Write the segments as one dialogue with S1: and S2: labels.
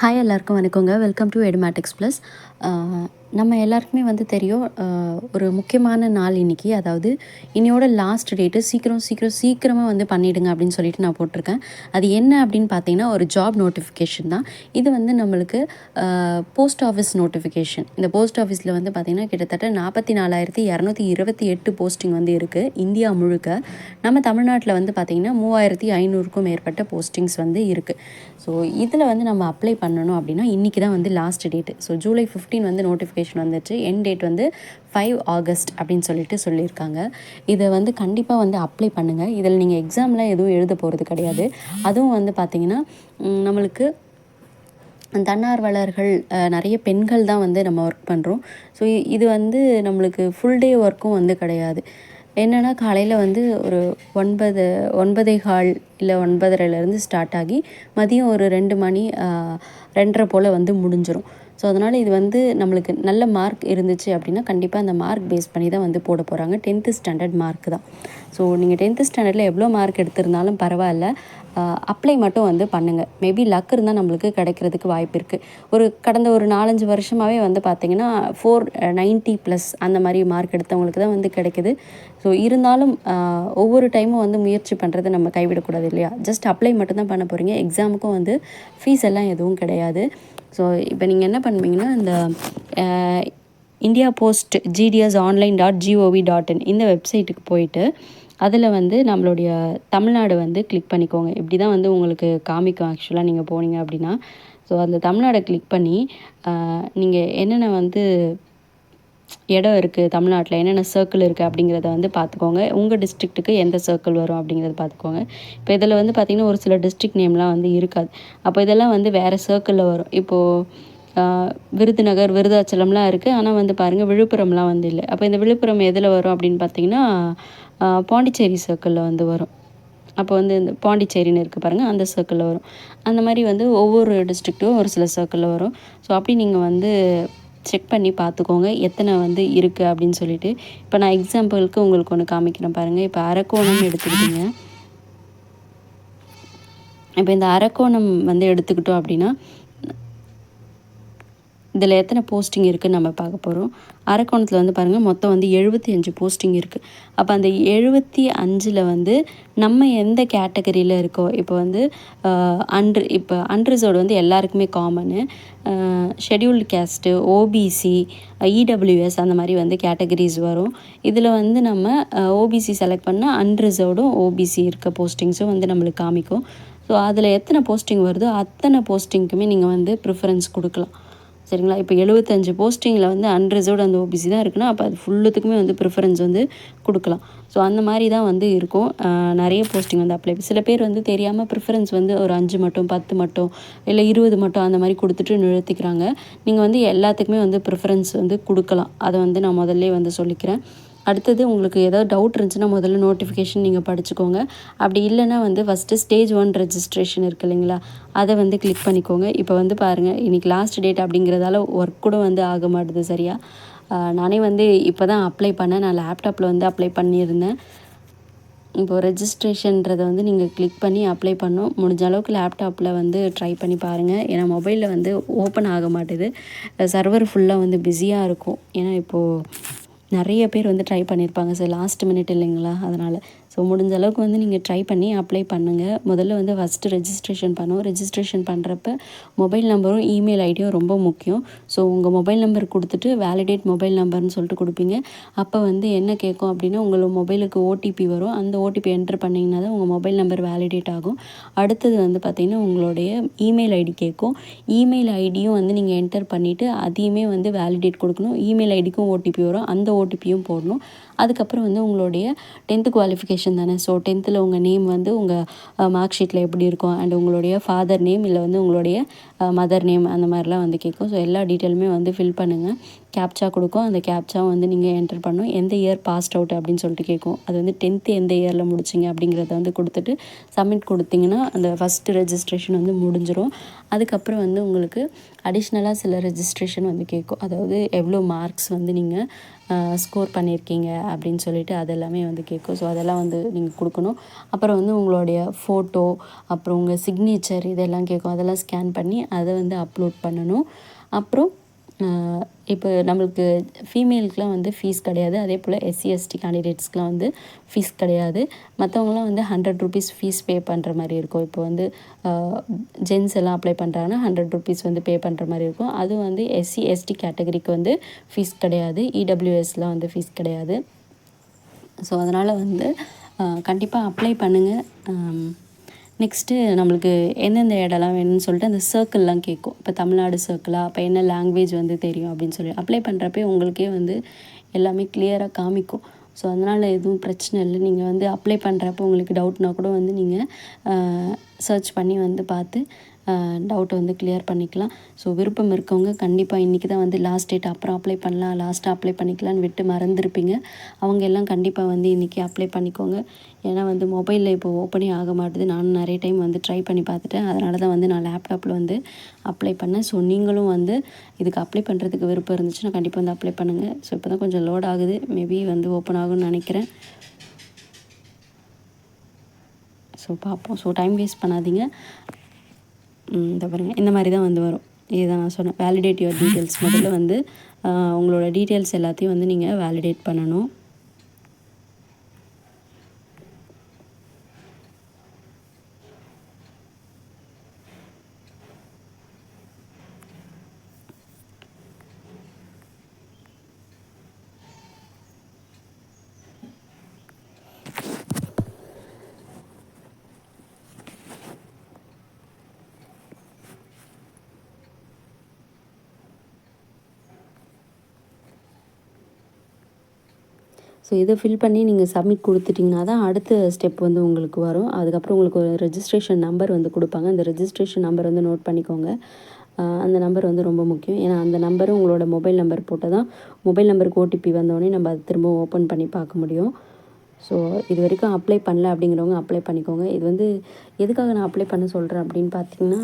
S1: Hi எல்லாருக்கும் வணக்கங்க. Welcome to Edumatics plus நம்ம எல்லாருக்குமே வந்து தெரியும் ஒரு முக்கியமான நாள் இன்னைக்கு. அதாவது இன்னையோட லாஸ்ட் டேட்டு சீக்கிரம் சீக்கிரம் சீக்கிரமாக வந்து பண்ணிவிடுங்க அப்படின்னு சொல்லிட்டு நான் போட்டிருக்கேன். அது என்ன அப்படின்னு பார்த்தீங்கன்னா ஒரு ஜாப் நோட்டிஃபிகேஷன் தான். இது வந்து நம்மளுக்கு போஸ்ட் ஆஃபீஸ் நோட்டிஃபிகேஷன் இந்த போஸ்ட் ஆஃபீஸில் வந்து பார்த்திங்கன்னா கிட்டத்தட்ட நாற்பத்தி நாலாயிரத்தி இரநூத்தி இருபத்தி எட்டு போஸ்டிங் வந்து இருக்குது இந்தியா முழுக்க. நம்ம தமிழ்நாட்டில் வந்து பார்த்திங்கன்னா மூவாயிரத்தி ஐநூறுக்கும் மேற்பட்ட போஸ்டிங்ஸ் வந்து இருக்குது ஸோ இதில் வந்து நம்ம அப்ளை பண்ணணும் அப்படின்னா இன்றைக்கி தான் வந்து லாஸ்ட் டேட்டு ஸோ ஜூலை 15 வந்து நோட்டிஃபிகேஷன் வந்துச்சு என் டேட் வந்து ஃபைவ் ஆகஸ்ட் அப்படின்னு சொல்லிட்டு சொல்லியிருக்காங்க. இதை வந்து கண்டிப்பாக வந்து அப்ளை பண்ணுங்கள் இதில் நீங்கள் எக்ஸாம்லாம் எதுவும் எழுத போகிறது கிடையாது. அதுவும் வந்து பார்த்திங்கன்னா நம்மளுக்கு தன்னார்வலர்கள் நிறைய பெண்கள் தான் வந்து நம்ம ஒர்க் பண்ணுறோம் ஸோ இது வந்து நம்மளுக்கு ஃபுல் டே ஒர்க்கும் வந்து கிடையாது. என்னென்னா காலையில் வந்து ஒரு ஒன்பது ஒன்பதே கால் இல்லை ஒன்பதரைலேருந்து ஸ்டார்ட் ஆகி மதியம் ஒரு ரெண்டு மணி ரெண்டரை போல் வந்து முடிஞ்சிடும் ஸோ அதனால் இது வந்து நம்மளுக்கு நல்ல மார்க் இருந்துச்சு அப்படின்னா கண்டிப்பாக அந்த மார்க் பேஸ் பண்ணி தான் வந்து போட போகிறாங்க டென்த்து ஸ்டாண்டர்ட் மார்க் தான். ஸோ நீங்கள் டென்த்து ஸ்டாண்டர்டில் எவ்வளோ மார்க் எடுத்திருந்தாலும் பரவாயில்ல. அப்ளை மட்டும் வந்து பண்ணுங்கள் மேபி லக் இருந்தால் நம்மளுக்கு கிடைக்கிறதுக்கு வாய்ப்பு இருக்குது ஒரு கடந்த ஒரு நாலஞ்சு வருஷமாகவே வந்து பார்த்திங்கன்னா ஃபோர் நைன்ட்டி ப்ளஸ் அந்த மாதிரி மார்க் எடுத்தவங்களுக்கு தான் வந்து கிடைக்குது. ஸோ இருந்தாலும் ஒவ்வொரு டைமும் வந்து முயற்சி பண்ணுறதை நம்ம கைவிடக்கூடாது இல்லையா? ஜஸ்ட் அப்ளை மட்டும்தான் பண்ண போகிறீங்க எக்ஸாமுக்கும் வந்து ஃபீஸ் எல்லாம் எதுவும் கிடையாது. ஸோ இப்போ நீங்கள் என்ன பண்ணுவீங்கன்னா இந்த India post GDS online dot gov dot in இந்த வெப்சைட்டுக்கு போயிட்டு அதில் வந்து நம்மளுடைய தமிழ்நாடு வந்து கிளிக் பண்ணிக்கோங்க. இப்படி தான் வந்து உங்களுக்கு காமிக்கும் ஆக்சுவலாக நீங்கள் போனீங்க அப்படின்னா. ஸோ அதில் தமிழ்நாடை கிளிக் பண்ணி நீங்கள் என்னென்ன வந்து இடம் இருக்குது தமிழ்நாட்டில் என்னென்ன சர்க்கிள் இருக்குது அப்படிங்கிறத வந்து பார்த்துக்கோங்க. உங்கள் டிஸ்ட்ரிக்ட்டுக்கு எந்த சர்க்கிள் வரும் அப்படிங்கிறத பார்த்துக்கோங்க. இப்போ இதில் வந்து பார்த்திங்கன்னா ஒரு சில டிஸ்ட்ரிக்ட் நேம்லாம் வந்து இருக்காது. அப்போ இதெல்லாம் வந்து வேறு சர்க்கிளில் வரும். இப்போது விருதுநகர் விருதாச்சலம்லாம் இருக்குது ஆனால் வந்து பாருங்கள் விழுப்புரம்லாம் வந்து இல்லை. அப்போ இந்த விழுப்புரம் எதில் வரும் அப்படின்னு பார்த்தீங்கன்னா பாண்டிச்சேரி சர்க்கிளில் வந்து வரும். அப்போ வந்து இந்த பாண்டிச்சேரின்னு இருக்குது பாருங்கள் அந்த சர்க்கிளில் வரும். அந்த மாதிரி வந்து ஒவ்வொரு டிஸ்ட்ரிக்ட்டும் ஒரு சில சர்க்கிளில் வரும். ஸோ அப்படி நீங்கள் வந்து செக் பண்ணி பார்த்துக்கோங்க எத்தனை வந்து இருக்குது அப்படின்னு சொல்லிட்டு. இப்போ நான் எக்ஸாம்பிளுக்கு உங்களுக்கு ஒன்று காமிக்கிறேன் பாருங்கள் இப்போ அரக்கோணம் எடுத்துக்கிட்டீங்க. இப்போ இந்த அரக்கோணம் வந்து எடுத்துக்கிட்டோம் அப்படின்னா இதில் எத்தனை போஸ்டிங் இருக்குதுன்னு நம்ம பார்க்க போகிறோம் அரக்கோணத்தில் வந்து பாருங்கள் மொத்தம் வந்து எழுபத்தி அஞ்சு போஸ்டிங் இருக்குது அப்போ அந்த எழுபத்தி அஞ்சில் வந்து நம்ம எந்த கேட்டகரியில் இருக்கோ இப்போ வந்து அன்று இப்போ அன்ரிசர்வ்டு வந்து எல்லாருக்குமே common scheduled caste OBC EWS அந்த மாதிரி வந்து கேட்டகரிஸ் வரும். இதில் வந்து நம்ம ஓபிசி செலக்ட் பண்ணால் அன்ரிசர்வ்டும் ஓபிசி இருக்க போஸ்டிங்ஸும் வந்து நம்மளுக்கு காமிக்கும். ஸோ அதில் எத்தனை போஸ்டிங் வருதோ அத்தனை போஸ்டிங்க்குமே நீங்கள் வந்து ப்ரிஃபரன்ஸ் கொடுக்கலாம். சரிங்களா? இப்போ எழுபத்தஞ்சு போஸ்டிங்கில் வந்து அன்ரிசர்வ்டு அந்த ஓபிசி தான் இருக்குன்னா அப்போ அது ஃபுல்லுத்துக்குமே வந்து ப்ரிஃபரன்ஸ் வந்து கொடுக்கலாம். ஸோ அந்த மாதிரி தான் வந்து இருக்கும். நிறைய போஸ்டிங் வந்து அப்ளை சில பேர் வந்து தெரியாமல் ப்ரிஃபரன்ஸ் வந்து ஒரு அஞ்சு மட்டும் பத்து மட்டும் இல்லை இருபது மட்டும் அந்த மாதிரி கொடுத்துட்டு நிறுத்திக்கிறாங்க. நீங்கள் வந்து எல்லாத்துக்குமே வந்து ப்ரிஃபரன்ஸ் வந்து கொடுக்கலாம். அதை வந்து நான் முதல்ல வந்து சொல்லிக்கிறேன். அடுத்தது உங்களுக்கு ஏதாவது டவுட் இருந்துச்சுன்னா முதல்ல நோட்டிஃபிகேஷன் நீங்கள் படிச்சுக்கோங்க. அப்படி இல்லைன்னா வந்து ஃபஸ்ட்டு ஸ்டேஜ் ஒன் ரெஜிஸ்ட்ரேஷன் இருக்கு இல்லைங்களா? அதை வந்து கிளிக் பண்ணிக்கோங்க. இப்போ வந்து பாருங்கள் இன்றைக்கி லாஸ்ட் டேட் அப்படிங்கிறதால ஒர்க் கூட வந்து ஆக மாட்டுது சரியா? நானே வந்து இப்போ தான் அப்ளை பண்ணேன். நான் லேப்டாப்பில் வந்து அப்ளை பண்ணியிருந்தேன். இப்போது ரெஜிஸ்ட்ரேஷன்றதை வந்து நீங்கள் கிளிக் பண்ணி அப்ளை பண்ணோம் முடிஞ்ச அளவுக்கு லேப்டாப்பில் வந்து ட்ரை பண்ணி பாருங்கள் ஏன்னா மொபைலில் வந்து ஓப்பன் ஆக மாட்டேது. சர்வர் ஃபுல்லாக வந்து பிஸியாக இருக்கும். ஏன்னா இப்போது நிறைய பேர் வந்து ட்ரை பண்ணியிருப்பாங்க சார் லாஸ்ட் மினிட் இல்லைங்களா? அதனால் ஸோ முடிஞ்ச அளவுக்கு வந்து நீங்கள் ட்ரை பண்ணி அப்ளை பண்ணுங்கள் முதல்ல வந்து ஃபஸ்ட்டு ரெஜிஸ்ட்ரேஷன் பண்ணுவோம் ரெஜிஸ்ட்ரேஷன் பண்ணுறப்ப மொபைல் நம்பரும் இமெயில் ஐடியும் ரொம்ப முக்கியம். ஸோ உங்கள் மொபைல் நம்பர் கொடுத்துட்டு வேலிடேட் மொபைல் நம்பர்னு சொல்லிட்டு கொடுப்பீங்க. அப்போ வந்து என்ன கேட்கும் அப்படின்னா உங்கள் மொபைலுக்கு ஓடிபி வரும். அந்த ஓடிபி என்டர் பண்ணிங்கன்னா தான் உங்கள் மொபைல் நம்பர் வேலிடேட் ஆகும். அடுத்தது வந்து பார்த்திங்கன்னா உங்களுடைய இமெயில் ஐடி கேட்கும். இமெயில் ஐடியும் வந்து நீங்கள் என்டர் பண்ணிவிட்டு அதையுமே வந்து வேலிடேட் கொடுக்கணும். இமெயில் ஐடிக்கும் ஓடிபி வரும். அந்த ஓடிபியும் போடணும். அதுக்கப்புறம் வந்து உங்களுடைய டென்த்து குவாலிஃபிகேஷன் தானே? ஸோ டென்த்தில் உங்கள் நேம் வந்து உங்கள் மார்க் ஷீட்டில் எப்படி இருக்கும்? அண்ட் உங்களுடைய ஃபாதர் நேம் இல்லை வந்து உங்களுடைய மதர் நேம் அந்த மாதிரிலாம் வந்து கேட்கும் ஸோ எல்லா டீட்டெயிலுமே வந்து ஃபில் பண்ணுங்கள் கேப்ச்சா கொடுக்கும். அந்த கேப்ச்சா வந்து நீங்கள் என்டர் பண்ணும். எந்த இயர் பாஸ்ட் அவுட் அப்படின்னு சொல்லிட்டு கேட்கும். அது வந்து டென்த்து எந்த இயரில் முடிச்சிங்க அப்படிங்கிறத வந்து கொடுத்துட்டு சப்மிட் கொடுத்தீங்கன்னா அந்த ஃபஸ்ட்டு ரெஜிஸ்ட்ரேஷன் வந்து முடிஞ்சிடும் அதுக்கப்புறம் வந்து உங்களுக்கு அடிஷ்னலாக சில ரெஜிஸ்ட்ரேஷன் வந்து கேட்கும். அதாவது எவ்வளோ மார்க்ஸ் வந்து நீங்கள் ஸ்கோர் பண்ணியிருக்கீங்க அப்படின்னு சொல்லிட்டு அதெல்லாமே வந்து கேட்கும். ஸோ அதெல்லாம் வந்து நீங்கள் கொடுக்கணும். அப்புறம் வந்து உங்களுடைய ஃபோட்டோ அப்புறம் உங்கள் சிக்னேச்சர் இதெல்லாம் கேட்கும். அதெல்லாம் ஸ்கேன் பண்ணி அதை வந்து அப்லோட் பண்ணணும். அப்புறம் இப்போ நம்மளுக்கு ஃபீமேலுக்குலாம் வந்து ஃபீஸ் கிடையாது. அதே போல் எஸ்சி எஸ்டி கேண்டிடேட்ஸ்க்குலாம் வந்து ஃபீஸ் கிடையாது. மற்றவங்களாம் வந்து ஹண்ட்ரட் ருபீஸ் ஃபீஸ் பே பண்ணுற மாதிரி இருக்கும். இப்போ வந்து ஜென்ஸ் எல்லாம் அப்ளை பண்ணுறாங்கன்னா ஹண்ட்ரட் ருபீஸ் வந்து பே பண்ணுற மாதிரி இருக்கும். அது வந்து எஸ்சி எஸ்டி கேட்டகரிக்கு வந்து ஃபீஸ் கிடையாது. இடபிள்யூஎஸ்லாம் வந்து ஃபீஸ் கிடையாது. ஸோ அதனால் வந்து கண்டிப்பாக அப்ளை பண்ணுங்கள் நெக்ஸ்ட்டு நம்மளுக்கு எந்தெந்த இடம்லாம் வேணும்னு சொல்லிட்டு அந்த சர்க்கிள்லாம் கேட்கும். இப்போ தமிழ்நாடு சர்க்கிளாக அப்போ என்ன லாங்குவேஜ் வந்து தெரியும் அப்படின்னு சொல்லி. அப்ளை பண்ணுறப்பே உங்களுக்கே வந்து எல்லாமே கிளியராக காமிக்கும். ஸோ அதனால் எதுவும் பிரச்சனை இல்லை. நீங்கள் வந்து அப்ளை பண்ணுறப்போ உங்களுக்கு டவுட்னா கூட வந்து நீங்கள் சர்ச் பண்ணி வந்து பார்த்து டவுட்டை வந்து கிளியர் பண்ணிக்கலாம். ஸோ விருப்பம் இருக்கவங்க கண்டிப்பாக இன்றைக்கி தான் வந்து லாஸ்ட் டேட் அப்புறம் அப்ளை பண்ணலாம். லாஸ்ட்டாக அப்ளை பண்ணிக்கலான்னு விட்டு மறந்துருப்பீங்க. அவங்க எல்லாம் கண்டிப்பாக வந்து இன்றைக்கி அப்ளை பண்ணிக்கோங்க. ஏன்னா வந்து மொபைலில் இப்போ ஓப்பனே ஆக மாட்டுது. நானும் நிறைய டைம் வந்து ட்ரை பண்ணி பார்த்துட்டேன். அதனால தான் வந்து நான் லேப்டாப்பில் வந்து அப்ளை பண்ணேன். ஸோ நீங்களும் வந்து இதுக்கு அப்ளை பண்ணுறதுக்கு விருப்பம் இருந்துச்சுன்னா கண்டிப்பாக வந்து அப்ளை பண்ணுங்கள் ஸோ இப்போ தான் கொஞ்சம் லோட் ஆகுது. மேபி வந்து ஓப்பன் ஆகும்னு நினைக்கிறேன். ஸோ பார்ப்போம். ஸோ டைம் வேஸ்ட் பண்ணாதீங்க. இந்த பாருங்கள் இந்த மாதிரி தான் வந்து வரும். இதுதான் நான் சொன்னேன். வேலிடேட் யுவர் டீட்டெயில்ஸ் முதல்ல வந்து உங்களோட டீட்டெயில்ஸ் எல்லாத்தையும் வந்து நீங்கள் வேலிடேட் பண்ணணும். ஸோ இதை ஃபில் பண்ணி நீங்கள் சப்மிட் கொடுத்துட்டிங்கன்னா தான் அடுத்த ஸ்டெப் வந்து உங்களுக்கு வரும். அதுக்கப்புறம் உங்களுக்கு ஒரு ரெஜிஸ்ட்ரேஷன் நம்பர் வந்து கொடுப்பாங்க. அந்த ரெஜிஸ்ட்ரேஷன் நம்பர் வந்து நோட் பண்ணிக்கோங்க. அந்த நம்பர் வந்து ரொம்ப முக்கியம். ஏன்னா அந்த நம்பரும் உங்களோட மொபைல் நம்பர் போட்டால் தான் மொபைல் நம்பருக்கு ஓடிபி வந்தோடனே நம்ம அதை திரும்ப ஓப்பன் பண்ணி பார்க்க முடியும். ஸோ இது வரைக்கும் அப்ளை பண்ணல அப்படிங்கிறவங்க அப்ளை பண்ணிக்கோங்க. இது வந்து எதுக்காக நான் அப்ளை பண்ண சொல்கிறேன் அப்படின்னு பார்த்தீங்கன்னா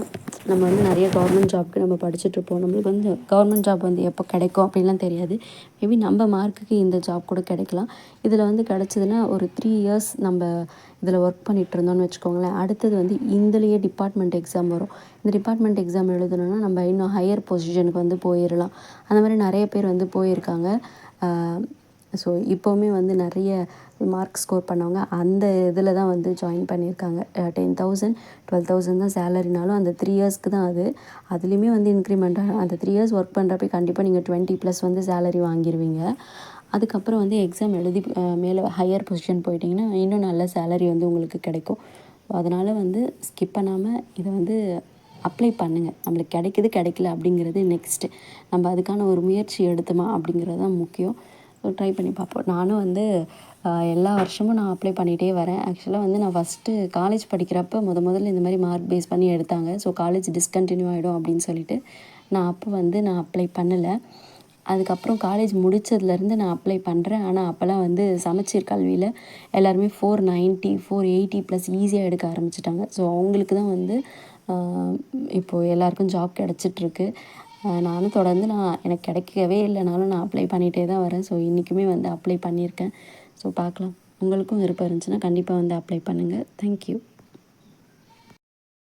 S1: நம்ம வந்து நிறைய கவர்மெண்ட் ஜாப்க்கு நம்ம படிச்சுட்ருப்போம் நம்மளுக்கு வந்து கவர்மெண்ட் ஜாப் வந்து எப்போ கிடைக்கும் அப்படின்லாம் தெரியாது. மேபி நம்ம மார்க்குக்கு இந்த ஜாப் கூட கிடைக்கலாம். இதில் வந்து கிடச்சதுன்னா ஒரு த்ரீ இயர்ஸ் நம்ம இதில் ஒர்க் பண்ணிகிட்டு இருந்தோம்னு வச்சுக்கோங்களேன். அடுத்தது வந்து இந்தலேயே டிபார்ட்மெண்ட் எக்ஸாம் வரும். இந்த டிபார்ட்மெண்ட் எக்ஸாம் எழுதணுன்னா நம்ம இன்னும் ஹையர் பொசிஷனுக்கு வந்து போயிடலாம் அந்த மாதிரி நிறைய பேர் வந்து போயிருக்காங்க. ஸோ இப்போவுமே வந்து நிறைய மார்க் ஸ்கோர் பண்ணவங்க அந்த இதில் தான் வந்து ஜாயின் பண்ணியிருக்காங்க. டென் தௌசண்ட் டுவெல் தௌசண்ட் தான் சேலரினாலும் அந்த த்ரீ இயர்ஸ்க்கு தான் அது. அதுலேயுமே வந்து இன்க்ரிமெண்ட் அந்த த்ரீ இயர்ஸ் ஒர்க் பண்ணுறப்ப கண்டிப்பாக நீங்கள் டுவெண்ட்டி ப்ளஸ் வந்து சேலரி வாங்கிடுவீங்க அதுக்கப்புறம் வந்து எக்ஸாம் எழுதி மேலே ஹையர் பொசிஷன் போயிட்டிங்கன்னா இன்னும் நல்ல சேலரி வந்து உங்களுக்கு கிடைக்கும். அதனால் வந்து ஸ்கிப் பண்ணாமல் இதை வந்து அப்ளை பண்ணுங்கள் நம்மளுக்கு கிடைக்குது கிடைக்கல அப்படிங்கிறது நெக்ஸ்ட்டு நம்ம அதுக்கான ஒரு முயற்சி எடுத்தோமா அப்படிங்கிறது தான் முக்கியம். ட்ரை பண்ணி பார்ப்போம். நானும் வந்து எல்லா வருஷமும் நான் அப்ளை பண்ணிகிட்டே வரேன். ஆக்சுவலாக வந்து நான் ஃபஸ்ட்டு காலேஜ் படிக்கிறப்ப முத முதல்ல இந்த மாதிரி மார்க் பேஸ் பண்ணி எடுத்தாங்க. ஸோ காலேஜ் டிஸ்கண்டினியூ ஆகிடும் அப்படின்னு சொல்லிட்டு நான் அப்போ வந்து நான் அப்ளை பண்ணலை. அதுக்கப்புறம் காலேஜ் முடித்ததுலேருந்து நான் அப்ளை பண்ணுறேன் ஆனால் அப்போல்லாம் வந்து சமச்சீர் கல்வியில் எல்லாருமே four ninety four eighty plus ஈஸியாக எடுக்க ஆரம்பிச்சிட்டாங்க. ஸோ அவங்களுக்கு தான் வந்து இப்போது எல்லாருக்கும் ஜாப் கிடச்சிட்ருக்கு நானும் தொடர்ந்து நான் எனக்கு கிடைக்கவே இல்லைனாலும் நான் அப்ளை பண்ணிகிட்டே தான் வரேன். ஸோ இன்றைக்குமே வந்து அப்ளை பண்ணியிருக்கேன். ஸோ பார்க்கலாம். உங்களுக்கும் விருப்பம் இருந்துச்சுன்னா கண்டிப்பாக வந்து அப்ளை பண்ணுங்கள் தேங்க்யூ